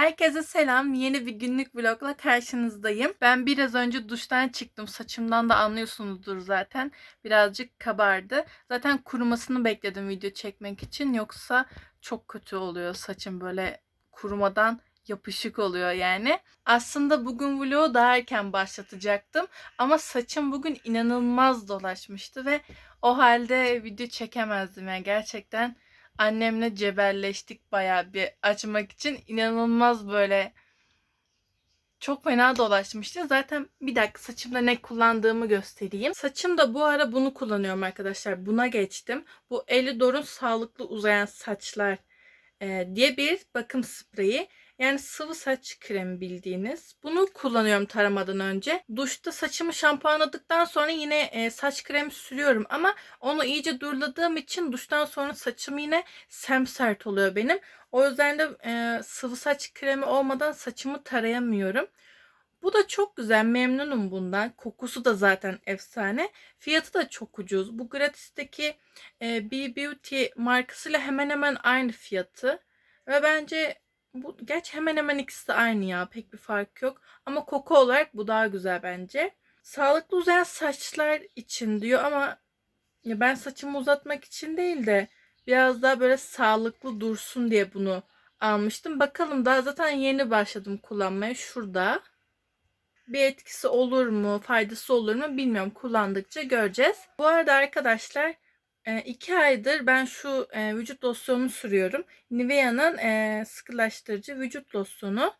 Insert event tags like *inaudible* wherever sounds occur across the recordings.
Herkese selam. Yeni bir günlük vlogla karşınızdayım. Ben biraz önce duştan çıktım. Saçımdan da anlıyorsunuzdur zaten. Birazcık kabardı. Zaten kurumasını bekledim video çekmek için. Yoksa çok kötü oluyor saçım böyle kurumadan yapışık oluyor yani. Aslında bugün vlogu daha erken başlatacaktım. Ama saçım bugün inanılmaz dolaşmıştı ve o halde video çekemezdim yani gerçekten annemle cebelleştik bayağı bir açmak için. inanılmaz böyle çok fena dolaşmıştı. Zaten bir dakika saçımda ne kullandığımı göstereyim. Saçımda bu ara bunu kullanıyorum arkadaşlar. Buna geçtim. Bu Elidor'un sağlıklı uzayan saçlar e, diye bir bakım spreyi. Yani sıvı saç kremi bildiğiniz. Bunu kullanıyorum taramadan önce. Duşta saçımı şampuanladıktan sonra yine e, saç kremi sürüyorum ama onu iyice durladığım için duştan sonra saçım yine semsert oluyor benim. O yüzden de e, sıvı saç kremi olmadan saçımı tarayamıyorum. Bu da çok güzel. Memnunum bundan. Kokusu da zaten efsane. Fiyatı da çok ucuz. Bu gratis'teki e, B Beauty markasıyla hemen hemen aynı fiyatı. Ve bence bu gerçi hemen hemen ikisi de aynı ya. Pek bir fark yok. Ama koku olarak bu daha güzel bence. Sağlıklı uzayan saçlar için diyor ama ya ben saçımı uzatmak için değil de biraz daha böyle sağlıklı dursun diye bunu almıştım. Bakalım daha zaten yeni başladım kullanmaya. Şurada. Bir etkisi olur mu, faydası olur mu bilmiyorum. Kullandıkça göreceğiz. Bu arada arkadaşlar e, iki aydır ben şu e, vücut losyonunu sürüyorum. Nivea'nın e, sıkılaştırıcı vücut losyonu.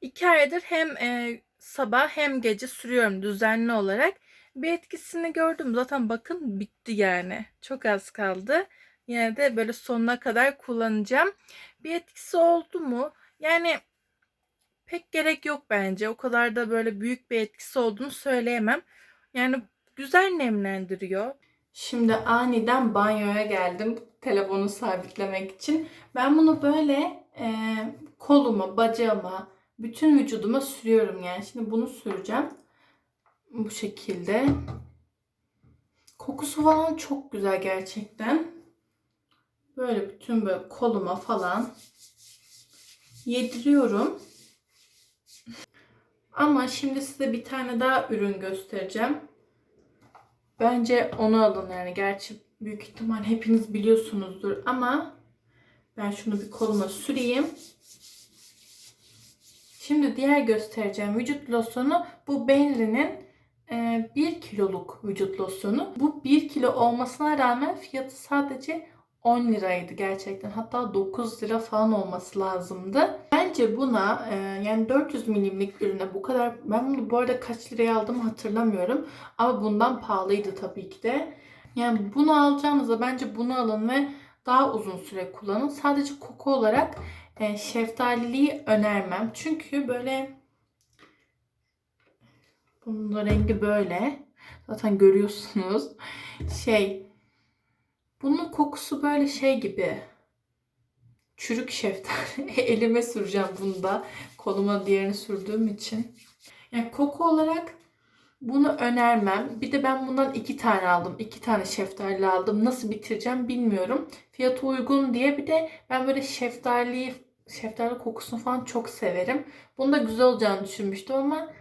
İki aydır hem e, sabah hem gece sürüyorum düzenli olarak. Bir etkisini gördüm. Zaten bakın bitti yani. Çok az kaldı. Yine de böyle sonuna kadar kullanacağım. Bir etkisi oldu mu? Yani pek gerek yok bence. O kadar da böyle büyük bir etkisi olduğunu söyleyemem. Yani güzel nemlendiriyor. Şimdi aniden banyoya geldim telefonu sabitlemek için. Ben bunu böyle e, koluma, bacağıma, bütün vücuduma sürüyorum yani. Şimdi bunu süreceğim. Bu şekilde. Kokusu falan çok güzel gerçekten. Böyle bütün böyle koluma falan yediriyorum. Ama şimdi size bir tane daha ürün göstereceğim. Bence onu alın yani. Gerçi büyük ihtimal hepiniz biliyorsunuzdur ama ben şunu bir koluma süreyim. Şimdi diğer göstereceğim vücut losyonu bu Benri'nin 1 kiloluk vücut losyonu. Bu 1 kilo olmasına rağmen fiyatı sadece 10 liraydı gerçekten. Hatta 9 lira falan olması lazımdı. Bence buna e, yani 400 milimlik ürüne bu kadar ben bunu bu arada kaç liraya aldım hatırlamıyorum. Ama bundan pahalıydı tabii ki de. Yani bunu alacağınızda bence bunu alın ve daha uzun süre kullanın. Sadece koku olarak e, şeftaliliği önermem. Çünkü böyle bunun da rengi böyle. Zaten görüyorsunuz. Şey bunun kokusu böyle şey gibi. Çürük şeftali. *laughs* Elime süreceğim bunu da. Koluma diğerini sürdüğüm için. Yani koku olarak bunu önermem. Bir de ben bundan iki tane aldım. iki tane şeftali aldım. Nasıl bitireceğim bilmiyorum. Fiyatı uygun diye bir de ben böyle şeftali şeftali kokusunu falan çok severim. Bunu da güzel olacağını düşünmüştüm ama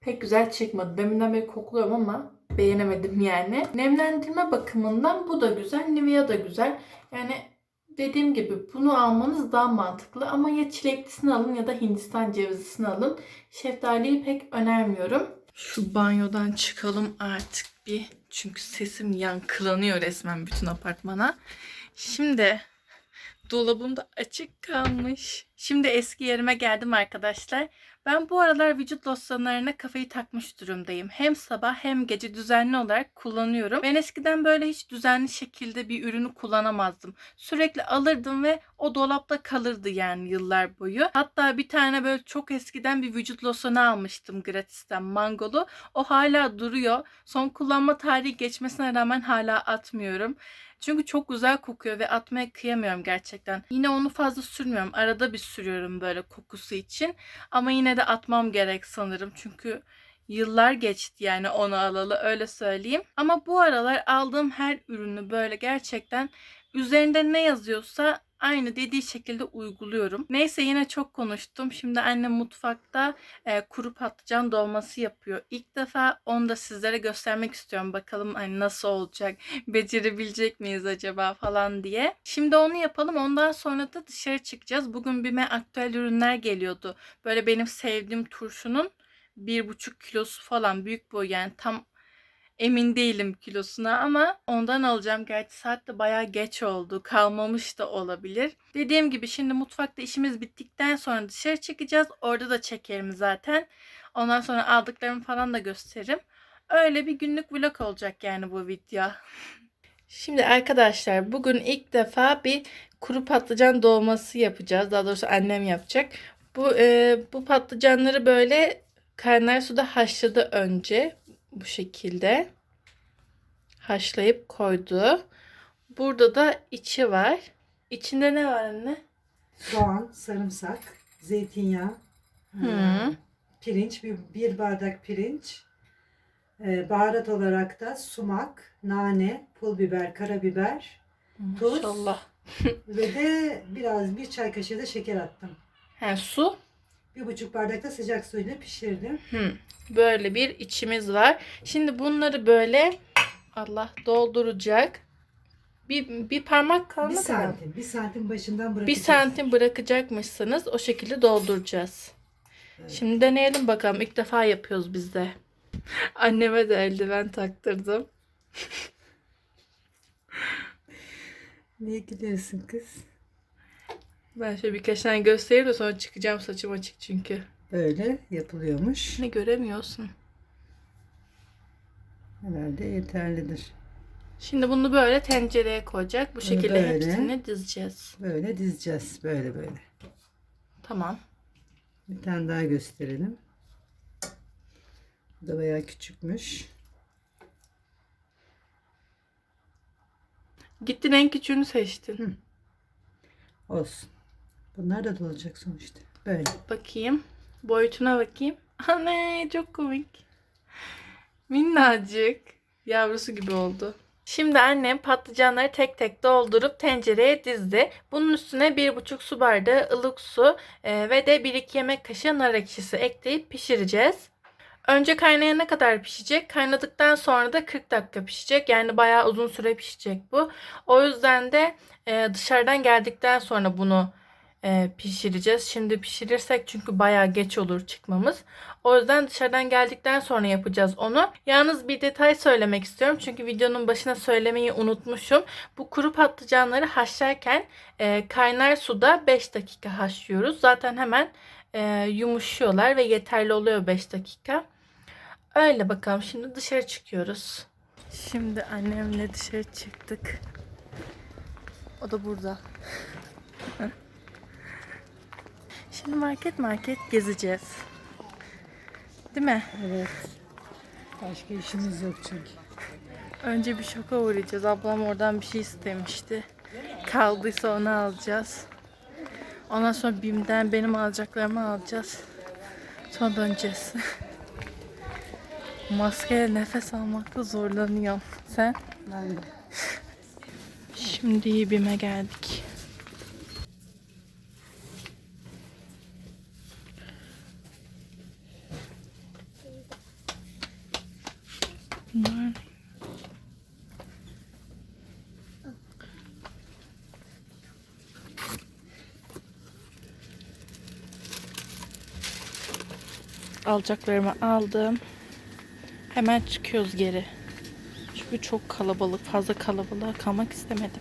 pek güzel çıkmadı. Deminden beri kokluyorum ama beğenemedim yani. Nemlendirme bakımından bu da güzel. Nivea da güzel. Yani dediğim gibi bunu almanız daha mantıklı. Ama ya çileklisini alın ya da Hindistan cevizlisini alın. Şeftaliyi pek önermiyorum. Şu banyodan çıkalım artık bir. Çünkü sesim yankılanıyor resmen bütün apartmana. Şimdi dolabım da açık kalmış. Şimdi eski yerime geldim arkadaşlar. Ben bu aralar vücut losyonlarına kafayı takmış durumdayım. Hem sabah hem gece düzenli olarak kullanıyorum. Ben eskiden böyle hiç düzenli şekilde bir ürünü kullanamazdım. Sürekli alırdım ve o dolapta kalırdı yani yıllar boyu. Hatta bir tane böyle çok eskiden bir vücut losyonu almıştım gratisten mangolu. O hala duruyor. Son kullanma tarihi geçmesine rağmen hala atmıyorum. Çünkü çok güzel kokuyor ve atmaya kıyamıyorum gerçekten. Yine onu fazla sürmüyorum. Arada bir sürüyorum böyle kokusu için. Ama yine de atmam gerek sanırım. Çünkü yıllar geçti yani onu alalı öyle söyleyeyim. Ama bu aralar aldığım her ürünü böyle gerçekten üzerinde ne yazıyorsa aynı dediği şekilde uyguluyorum. Neyse yine çok konuştum. Şimdi annem mutfakta e, kuru patlıcan dolması yapıyor. İlk defa onu da sizlere göstermek istiyorum. Bakalım hani nasıl olacak, *laughs* becerebilecek miyiz acaba falan diye. Şimdi onu yapalım. Ondan sonra da dışarı çıkacağız. Bugün BİM'e aktüel ürünler geliyordu. Böyle benim sevdiğim turşunun bir buçuk kilosu falan büyük boy yani tam emin değilim kilosuna ama ondan alacağım. Gerçi saat de bayağı geç oldu. Kalmamış da olabilir. Dediğim gibi şimdi mutfakta işimiz bittikten sonra dışarı çıkacağız. Orada da çekerim zaten. Ondan sonra aldıklarımı falan da gösteririm. Öyle bir günlük vlog olacak yani bu video. Şimdi arkadaşlar bugün ilk defa bir kuru patlıcan dolması yapacağız. Daha doğrusu annem yapacak. Bu e, bu patlıcanları böyle kaynar suda haşladı önce bu şekilde haşlayıp koydu. Burada da içi var. İçinde ne var anne? soğan, sarımsak, zeytinyağı, e, pirinç, bir, bir bardak pirinç, e, baharat olarak da sumak, nane, pul biber, karabiber Tuz. Maşallah. ve de biraz bir çay kaşığı da şeker attım. He, su. Bir buçuk bardak da sıcak suyla pişirdim. Hı. Böyle bir içimiz var. Şimdi bunları böyle Allah dolduracak. Bir, bir parmak Bir kalmadı mı? santim, bir santim başından Bir bırakacağız. santim bırakacakmışsınız. O şekilde dolduracağız. Evet. Şimdi deneyelim bakalım. İlk defa yapıyoruz biz de. *laughs* Anneme de eldiven taktırdım. *laughs* Niye gidiyorsun kız? Ben şöyle birkaç tane göstereyim de sonra çıkacağım saçım açık çünkü. Böyle yapılıyormuş. Ne göremiyorsun. Herhalde yeterlidir. Şimdi bunu böyle tencereye koyacak. Bu şekilde böyle. hepsini dizeceğiz. Böyle dizeceğiz. Böyle böyle. Tamam. Bir tane daha gösterelim. Bu da bayağı küçükmüş. Gittin en küçüğünü seçtin. Olsun. Bunlar da dolacak sonuçta. Böyle. Bakayım. Boyutuna bakayım. *laughs* Anne çok komik. Minnacık. Yavrusu gibi oldu. Şimdi annem patlıcanları tek tek doldurup tencereye dizdi. Bunun üstüne 1,5 su bardağı ılık su e, ve de 1-2 yemek kaşığı nar ekşisi ekleyip pişireceğiz. Önce kaynayana kadar pişecek. Kaynadıktan sonra da 40 dakika pişecek. Yani bayağı uzun süre pişecek bu. O yüzden de e, dışarıdan geldikten sonra bunu e, pişireceğiz. Şimdi pişirirsek çünkü bayağı geç olur çıkmamız. O yüzden dışarıdan geldikten sonra yapacağız onu. Yalnız bir detay söylemek istiyorum. Çünkü videonun başına söylemeyi unutmuşum. Bu kuru patlıcanları haşlarken e, kaynar suda 5 dakika haşlıyoruz. Zaten hemen e, yumuşuyorlar ve yeterli oluyor 5 dakika. Öyle bakalım. Şimdi dışarı çıkıyoruz. Şimdi annemle dışarı çıktık. O da burada. *laughs* Şimdi market market gezeceğiz. Değil mi? Evet. Başka işimiz yok çünkü. Önce bir şoka uğrayacağız. Ablam oradan bir şey istemişti. Kaldıysa onu alacağız. Ondan sonra BİM'den benim alacaklarımı alacağız. Sonra döneceğiz. *laughs* Maskeyle nefes almakta zorlanıyorum. Sen? Ben de. Şimdi BİM'e geldik. Bunlar alacaklarımı aldım. Hemen çıkıyoruz geri. Çünkü çok kalabalık. Fazla kalabalığa kalmak istemedim.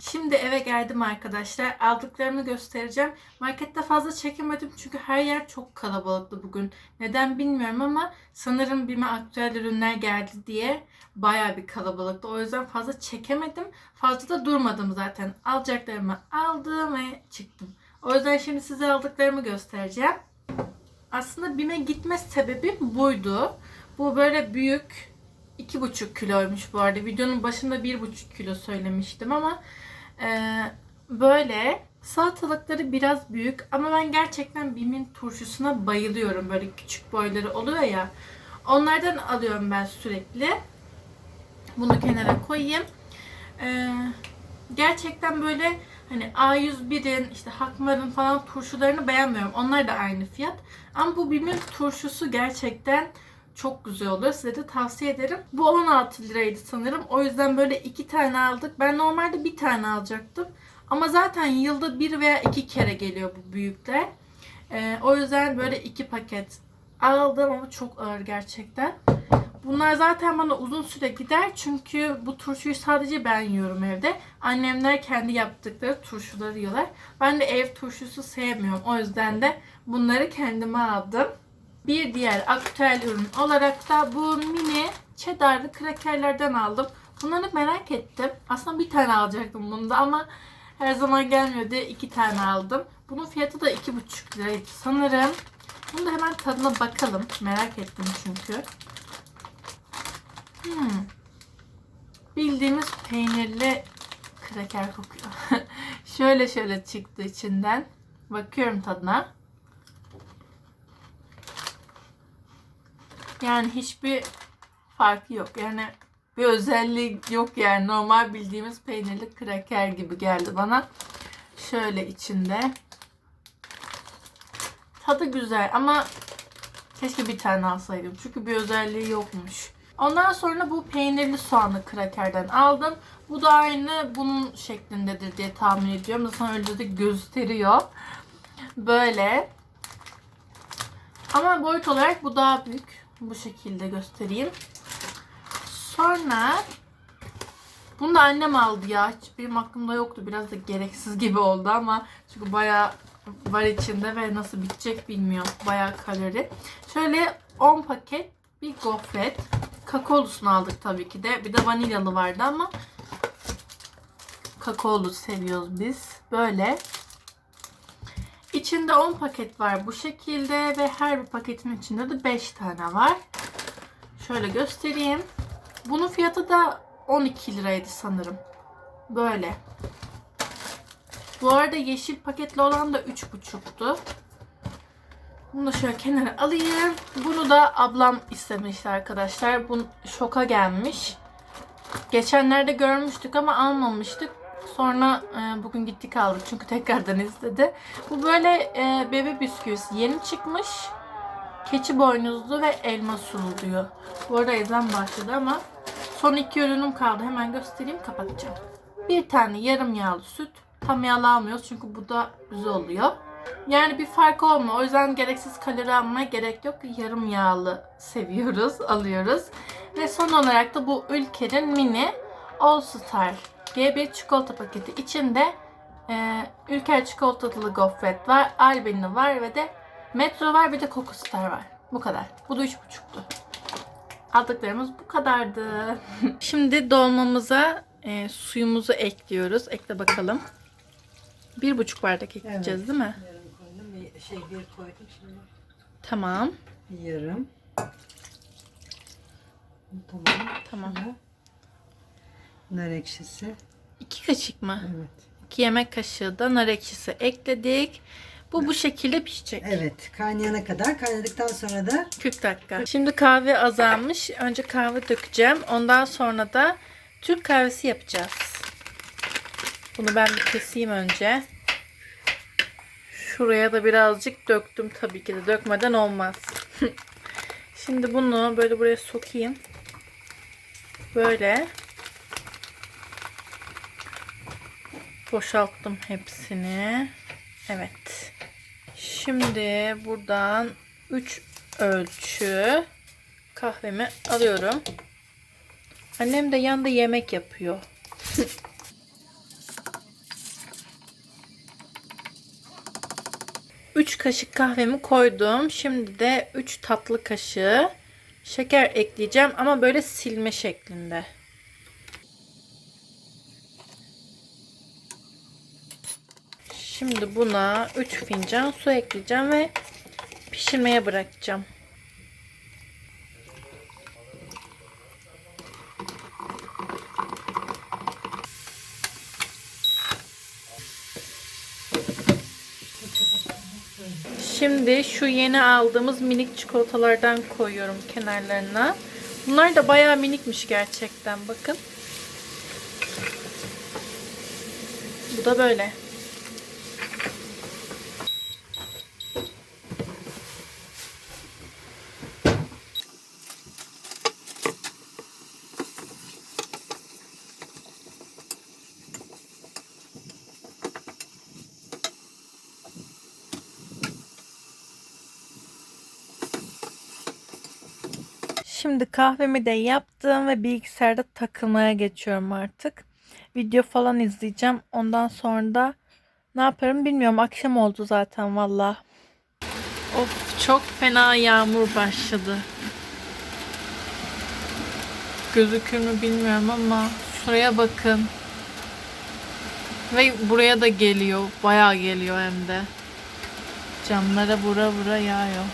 Şimdi eve geldim arkadaşlar. Aldıklarımı göstereceğim. Markette fazla çekemedim çünkü her yer çok kalabalıktı bugün. Neden bilmiyorum ama sanırım BİM'e aktüel ürünler geldi diye baya bir kalabalıktı. O yüzden fazla çekemedim. Fazla da durmadım zaten. Alacaklarımı aldım ve çıktım. O yüzden şimdi size aldıklarımı göstereceğim. Aslında BİM'e gitme sebebim buydu. Bu böyle büyük 2,5 kiloymuş bu arada. Videonun başında 1,5 kilo söylemiştim ama e, böyle salatalıkları biraz büyük ama ben gerçekten BİM'in turşusuna bayılıyorum. Böyle küçük boyları oluyor ya. Onlardan alıyorum ben sürekli. Bunu kenara koyayım. E, gerçekten böyle Hani A101'in işte Hakmar'ın falan turşularını beğenmiyorum. Onlar da aynı fiyat. Ama bu Bim'in turşusu gerçekten çok güzel oluyor. Size de tavsiye ederim. Bu 16 liraydı sanırım. O yüzden böyle iki tane aldık. Ben normalde bir tane alacaktım. Ama zaten yılda bir veya iki kere geliyor bu büyükler. Ee, o yüzden böyle iki paket aldım ama çok ağır gerçekten. Bunlar zaten bana uzun süre gider çünkü bu turşuyu sadece ben yiyorum evde. Annemler kendi yaptıkları turşuları yiyorlar. Ben de ev turşusu sevmiyorum. O yüzden de bunları kendime aldım. Bir diğer aktüel ürün olarak da bu mini cheddarlı krakerlerden aldım. Bunları merak ettim. Aslında bir tane alacaktım bunda ama her zaman gelmiyor diye iki tane aldım. Bunun fiyatı da iki buçuk liraydı sanırım. Bunu da hemen tadına bakalım. Merak ettim çünkü. Hmm. Bildiğimiz peynirli kraker kokuyor. *laughs* şöyle şöyle çıktı içinden. Bakıyorum tadına. Yani hiçbir farkı yok. Yani bir özelliği yok yani. Normal bildiğimiz peynirli kraker gibi geldi bana. Şöyle içinde. Tadı güzel ama keşke bir tane alsaydım. Çünkü bir özelliği yokmuş. Ondan sonra bu peynirli soğanlı krakerden aldım. Bu da aynı bunun şeklindedir diye tahmin ediyorum. Zaten öyle de gösteriyor. Böyle. Ama boyut olarak bu daha büyük. Bu şekilde göstereyim. Sonra bunu da annem aldı ya. Hiç benim aklımda yoktu. Biraz da gereksiz gibi oldu ama çünkü bayağı var içinde ve nasıl bitecek bilmiyorum. Bayağı kalori. Şöyle 10 paket bir gofret. Kakaolusunu aldık tabii ki de. Bir de vanilyalı vardı ama kakaolu seviyoruz biz. Böyle. İçinde 10 paket var bu şekilde ve her bir paketin içinde de 5 tane var. Şöyle göstereyim. Bunun fiyatı da 12 liraydı sanırım. Böyle. Bu arada yeşil paketli olan da 3,5'tu. Bunu da şöyle kenara alayım. Bunu da ablam istemişti arkadaşlar. Bu şoka gelmiş. Geçenlerde görmüştük ama almamıştık. Sonra e, bugün gittik aldık çünkü tekrardan istedi. Bu böyle e, bebe bisküvisi yeni çıkmış. Keçi boynuzlu ve elma sulu diyor. Bu arada ezan başladı ama son iki ürünüm kaldı. Hemen göstereyim kapatacağım. Bir tane yarım yağlı süt. Tam yağlı almıyoruz çünkü bu da güzel oluyor. Yani bir fark olmuyor. O yüzden gereksiz kalori almaya gerek yok. Yarım yağlı seviyoruz, *laughs* alıyoruz. Ve son olarak da bu Ülker'in mini All Star diye bir çikolata paketi. İçinde e, Ülker çikolatalı gofret var, Albeni var ve de Metro var bir de Coco Star var. Bu kadar. Bu da 3,5'tu. Aldıklarımız bu kadardı. *laughs* Şimdi dolmamıza e, suyumuzu ekliyoruz. Ekle bakalım. Bir buçuk bardak ekleyeceğiz değil mi? Bir Şey bir koydum şimdi. Tamam. Yarım. Tamam. Tamam. Şöyle. Nar ekşisi. İki kaşık mı? Evet. İki yemek kaşığı da nar ekşisi ekledik. Bu bu şekilde pişecek. Evet. Kaynayana kadar. Kaynadıktan sonra da 40 dakika. Şimdi kahve azalmış. Önce kahve dökeceğim. Ondan sonra da Türk kahvesi yapacağız. Bunu ben bir keseyim önce. Şuraya da birazcık döktüm tabii ki de. Dökmeden olmaz. *laughs* Şimdi bunu böyle buraya sokayım. Böyle. Boşalttım hepsini. Evet. Şimdi buradan 3 ölçü kahvemi alıyorum. Annem de yanında yemek yapıyor. *laughs* Üç kaşık kahvemi koydum. Şimdi de 3 tatlı kaşığı şeker ekleyeceğim ama böyle silme şeklinde. Şimdi buna 3 fincan su ekleyeceğim ve pişirmeye bırakacağım. Şimdi şu yeni aldığımız minik çikolatalardan koyuyorum kenarlarına. Bunlar da bayağı minikmiş gerçekten bakın. Bu da böyle. Şimdi kahvemi de yaptım ve bilgisayarda takılmaya geçiyorum artık. Video falan izleyeceğim. Ondan sonra da ne yaparım bilmiyorum. Akşam oldu zaten valla. Of çok fena yağmur başladı. Gözükür mü bilmiyorum ama şuraya bakın. Ve buraya da geliyor. Bayağı geliyor hem de. Camlara vura vura yağıyor.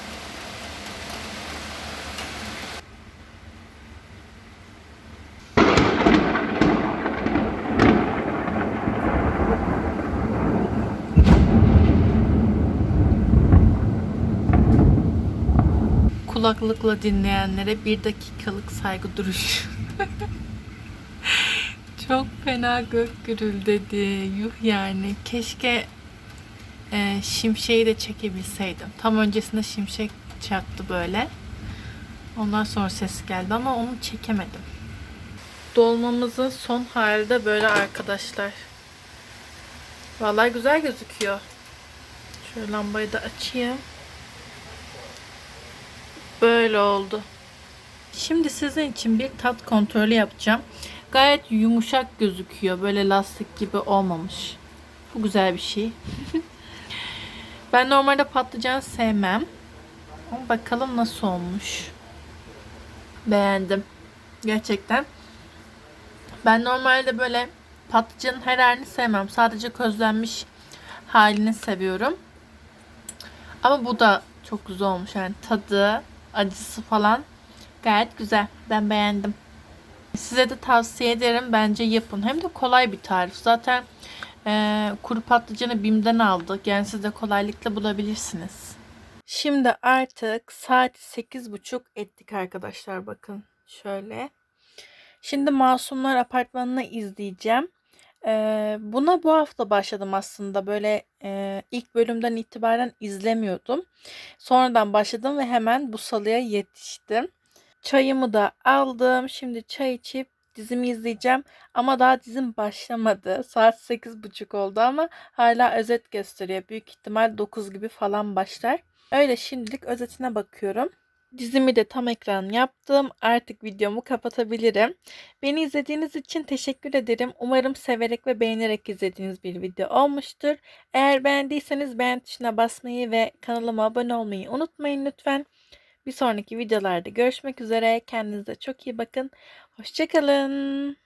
Kulaklıkla dinleyenlere bir dakikalık saygı duruşu. *laughs* Çok fena gök gürüldedi. Yuh yani. Keşke e, şimşeği de çekebilseydim. Tam öncesinde şimşek çaktı böyle. Ondan sonra ses geldi ama onu çekemedim. Dolmamızın son hali de böyle arkadaşlar. Vallahi güzel gözüküyor. Şöyle lambayı da açayım. Böyle oldu. Şimdi sizin için bir tat kontrolü yapacağım. Gayet yumuşak gözüküyor. Böyle lastik gibi olmamış. Bu güzel bir şey. *laughs* ben normalde patlıcan sevmem. Ama bakalım nasıl olmuş. Beğendim. Gerçekten. Ben normalde böyle patlıcanın her halini sevmem. Sadece közlenmiş halini seviyorum. Ama bu da çok güzel olmuş. Yani tadı, acısı falan gayet güzel. Ben beğendim. Size de tavsiye ederim. Bence yapın. Hem de kolay bir tarif. Zaten e, kuru patlıcanı BİM'den aldık. Yani siz de kolaylıkla bulabilirsiniz. Şimdi artık saat 8.30 ettik arkadaşlar. Bakın şöyle. Şimdi Masumlar Apartmanı'nı izleyeceğim. Ee, buna bu hafta başladım aslında. Böyle e, ilk bölümden itibaren izlemiyordum. Sonradan başladım ve hemen bu salıya yetiştim. Çayımı da aldım. Şimdi çay içip dizimi izleyeceğim. Ama daha dizim başlamadı. Saat 8.30 oldu ama hala özet gösteriyor. Büyük ihtimal 9 gibi falan başlar. Öyle şimdilik özetine bakıyorum. Dizimi de tam ekran yaptım. Artık videomu kapatabilirim. Beni izlediğiniz için teşekkür ederim. Umarım severek ve beğenerek izlediğiniz bir video olmuştur. Eğer beğendiyseniz beğen tuşuna basmayı ve kanalıma abone olmayı unutmayın lütfen. Bir sonraki videolarda görüşmek üzere. Kendinize çok iyi bakın. Hoşçakalın.